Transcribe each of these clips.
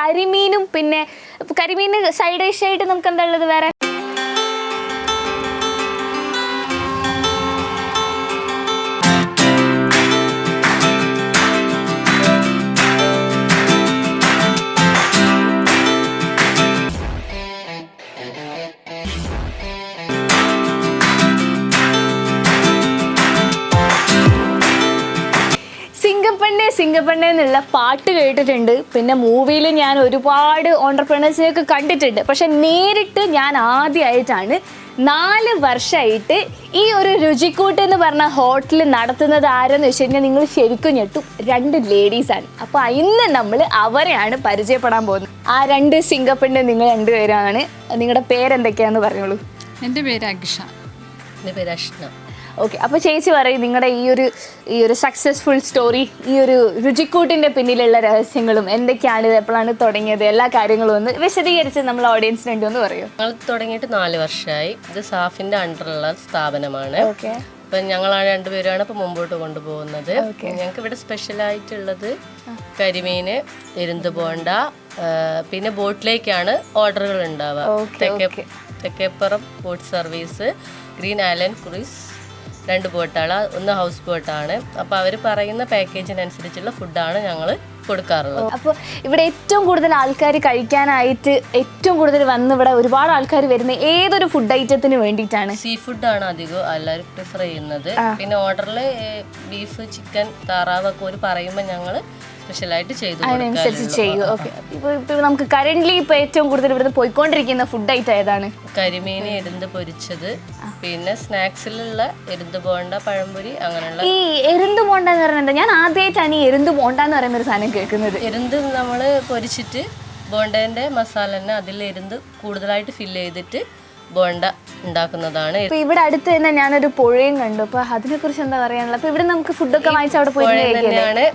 കരിമീനും പിന്നെ കരിമീന് side dish ആയിട്ട് നമുക്ക് എന്താ ഉള്ളത്? വേറെ സിംഗപ്പണ്ണെ എന്നുള്ള പാട്ട് കേട്ടിട്ടുണ്ട്. പിന്നെ മൂവിയിൽ ഞാൻ ഒരുപാട് ഓണ്ടർപ്രണേഴ്സിനെയൊക്കെ കണ്ടിട്ടുണ്ട്. പക്ഷെ നേരിട്ട് ഞാൻ ആദ്യമായിട്ടാണ് നാല് വർഷമായിട്ട് ഈ ഒരു രുചിക്കൂട്ട് എന്ന് പറഞ്ഞ ഹോട്ടൽ നടത്തുന്നത് ആരെന്ന് വെച്ച് കഴിഞ്ഞാൽ നിങ്ങൾ ശരിക്കും ഞെട്ടും. രണ്ട് ലേഡീസാണ് അപ്പോൾ ഇന്ന് നമ്മൾ അവരെയാണ് പരിചയപ്പെടാൻ പോകുന്നത്. ആ രണ്ട് സിംഗപ്പണ്ണെ നിങ്ങൾ രണ്ടുപേരാണ്. നിങ്ങളുടെ പേരെന്തൊക്കെയാണെന്ന് പറഞ്ഞോളൂ. എന്റെ പേര് അഗ്ഷ. എന്റെ പേര് അഷ്ന. ഓക്കെ അപ്പോൾ ചേച്ചി പറയും നിങ്ങളുടെ ഈ ഒരു ഈ ഒരു സക്സസ്ഫുൾ സ്റ്റോറി ഈ ഒരു രുചിക്കൂട്ടിന്റെ പിന്നിലുള്ള രഹസ്യങ്ങളും എന്തൊക്കെയാണ് ഇത് എപ്പോഴാണ് തുടങ്ങിയത് എല്ലാ കാര്യങ്ങളും ഒന്ന് വിശദീകരിച്ച് നമ്മൾ ഓഡിയൻസിന് വേണ്ടി ഒന്ന് പറയൂ. ഞങ്ങൾ തുടങ്ങിയിട്ട് നാല് വർഷമായി ഇത് സാഫിന്റെ അണ്ടറുള്ള സ്ഥാപനമാണ്. ഓക്കെ അപ്പം ഞങ്ങളാണ് രണ്ടുപേരാണ് ഇപ്പം മുമ്പോട്ട് കൊണ്ടുപോകുന്നത്. ഞങ്ങൾക്ക് ഇവിടെ സ്പെഷ്യലായിട്ടുള്ളത് കരിമീന് എരുന്ത് ബോണ്ട പിന്നെ ബോട്ടിലേക്കാണ് ഓർഡറുകൾ ഉണ്ടാവുക. തെക്കേ Thekkeppuram boat service green island cruise രണ്ട് ബോട്ടാണ് ഒന്ന് ഹൗസ് ബോട്ടാണ് അപ്പോൾ അവർ പറയുന്ന പാക്കേജിനനുസരിച്ചുള്ള ഫുഡാണ് ഞങ്ങൾ കൊടുക്കാറുള്ളത്. അപ്പോൾ ഇവിടെ ഏറ്റവും കൂടുതൽ ആൾക്കാർ കഴിക്കാനായിട്ട് ഏറ്റവും കൂടുതൽ വന്ന് ഇവിടെ ഒരുപാട് ആൾക്കാർ വരുന്ന ഏതൊരു ഫുഡ് ഐറ്റത്തിന് വേണ്ടിയിട്ടാണ്? സീ ഫുഡാണ് അധികം എല്ലാവരും പ്രിഫർ ചെയ്യുന്നത്. പിന്നെ ഓർഡറിൽ ബീഫ് ചിക്കൻ താറാവൊക്കെ ഒരു പറയുമ്പോൾ ഞങ്ങൾ സ്പെഷ്യലായിട്ട് ചെയ്തു അതിനനുസരിച്ച് ചെയ്യും ഓക്കെ ഇപ്പോൾ ഇപ്പോൾ നമുക്ക് കറന്റ്ലി ഇപ്പോൾ ഏറ്റവും കൂടുതൽ ഇവിടുന്ന് പോയിക്കൊണ്ടിരിക്കുന്ന ഫുഡ് ഐറ്റം ഏതാണ്? കരിമീൻ എരുന്ത് പൊരിച്ചത് പിന്നെ സ്നാക്സിലുള്ള എരുന്ത് ബോണ്ട പഴംപൊരി അങ്ങനെയുള്ള ഈ എരുന്ത് ബോണ്ട എന്ന് പറയുന്നത് ഞാൻ ആദ്യമായിട്ടാണ് ഈ എരുന്ത് ബോണ്ട എന്ന് പറയുന്ന ഒരു സാധനം കേൾക്കുന്നത്. എരുന്ത് നമ്മൾ പൊരിച്ചിട്ട് ബോണ്ടേന്റെ മസാല തന്നെ അതിൽ എരുന്ത് കൂടുതലായിട്ട് ഫില്ല് ചെയ്തിട്ട് ബോണ്ട ഉണ്ടാക്കുന്നതാണ്. ഇപ്പൊ ഇവിടെ അടുത്ത് തന്നെ ഞാനൊരു പുഴയും കണ്ടു. അപ്പൊ അതിനെ കുറിച്ച് എന്താ പറയാനുള്ളത്? അപ്പൊ ഇവിടെ നമുക്ക് ഫുഡൊക്കെ വാങ്ങിച്ച് അവിടെ പോയി തന്നെയാണ്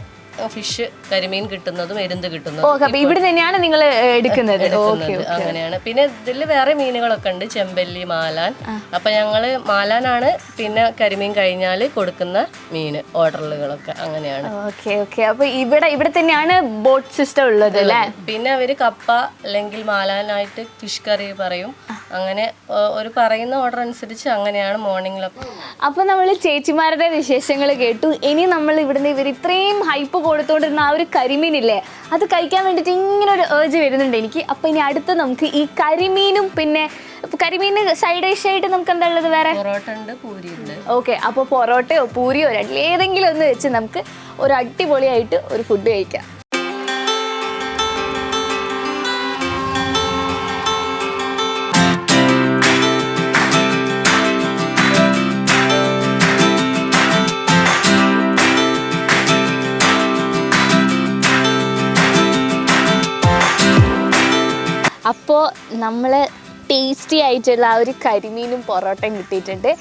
ഫിഷ് കരിമീൻ കിട്ടുന്നതും എരുന്ത് കിട്ടുന്നതും ഇവിടെ തന്നെയാണ് നിങ്ങൾ എടുക്കുന്നത്. അങ്ങനെയാണ്. പിന്നെ ഇതിൽ വേറെ മീനുകളൊക്കെ ഉണ്ട്. ചെമ്പല്ലി മാലാൻ. അപ്പൊ ഞങ്ങൾ മാലാനാണ് പിന്നെ കരിമീൻ കഴിഞ്ഞാൽ കൊടുക്കുന്ന മീൻ ഓർഡറുകളൊക്കെ. അങ്ങനെയാണ്. Okay okay. അപ്പൊ ഇവിടെ ഇവിടെ തന്നെയാണ് ബോട്ട് സിസ്റ്റം ഉള്ളത് അല്ലേ? പിന്നെ അവർ കപ്പ അല്ലെങ്കിൽ മാലാനായിട്ട് ഫിഷ് കറി പറയും. അങ്ങനെ ഒരു പറയുന്ന ഓർഡർ അനുസരിച്ച് അങ്ങനെയാണ് മോർണിംഗിലൊക്കെ. അപ്പൊ നമ്മൾ ചേച്ചിമാരുടെ വിശേഷങ്ങൾ കേട്ടു. ഇനി നമ്മൾ ഇവിടുന്ന് ഇവർ ഇത്രയും ഹൈപ്പ് കൊടുത്തോണ്ടിരുന്ന ആ ഒരു കരിമീനില്ലേ അത് കഴിക്കാൻ വേണ്ടിയിട്ട് ഇങ്ങനെ ഒരു ഏർജ് വരുന്നുണ്ട് എനിക്ക്. അപ്പൊ ഇനി അടുത്ത് നമുക്ക് ഈ കരിമീനും പിന്നെ കരിമീന് സൈഡ് ഡിഷ് ആയിട്ട് നമുക്ക് എന്താ ഉള്ളത് വേറെ? ഓക്കെ അപ്പോൾ പൊറോട്ടയോ പൂരിയോ രണ്ടിലേതെങ്കിലും ഒന്ന് വെച്ച് നമുക്ക് ഒരു അടിപൊളിയായിട്ട് ഒരു ഫുഡ് കഴിക്കാം. അപ്പോൾ നമ്മൾ ടേസ്റ്റി ആയിട്ടുള്ള ആ ഒരു കരിമീനും പൊറോട്ടയും കിട്ടിയിട്ടുണ്ട്.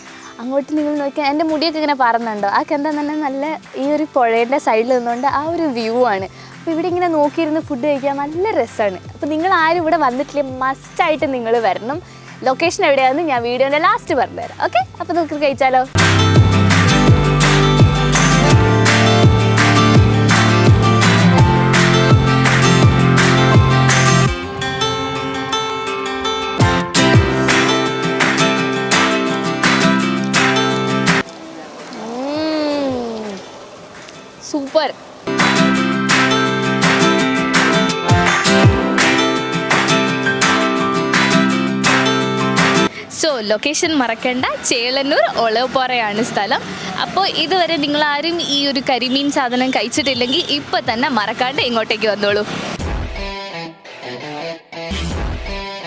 അങ്ങോട്ട് നിങ്ങൾ നോക്കിയാൽ എന്റെ മുടിയൊക്കെ ഇങ്ങനെ പറന്നുണ്ടോ? ആ കെന്താ തന്നെ നല്ല ഈ ഒരു പുഴയുടെ സൈഡിൽ നിന്നുകൊണ്ട് ആ ഒരു വ്യൂ ആണ്. അപ്പോൾ ഇവിടെ ഇങ്ങനെ നോക്കിയിരുന്ന് ഫുഡ് കഴിക്കാൻ നല്ല രസമാണ് അപ്പോൾ നിങ്ങൾ ആരും ഇവിടെ വന്നിട്ടില്ല? മസ്റ്റായിട്ട് നിങ്ങൾ വരണം. ലൊക്കേഷൻ എവിടെയാണെന്ന് ഞാൻ വീഡിയോന്റെ ലാസ്റ്റ് പറഞ്ഞുതരാം. ഓക്കെ അപ്പോൾ നമുക്ക് കഴിച്ചാലോ? സൂപ്പർ. സോ ലൊക്കേഷൻ മറക്കണ്ട. ചേളന്നൂർ ഒളവപ്പാറയാണ് സ്ഥലം. അപ്പോൾ ഇതുവരെ നിങ്ങൾ ആരും ഈ ഒരു കരിമീൻ സാധനം കഴിച്ചിട്ടില്ലെങ്കിൽ ഇപ്പം തന്നെ മറക്കാണ്ട് ഇങ്ങോട്ടേക്ക് വന്നോളൂ.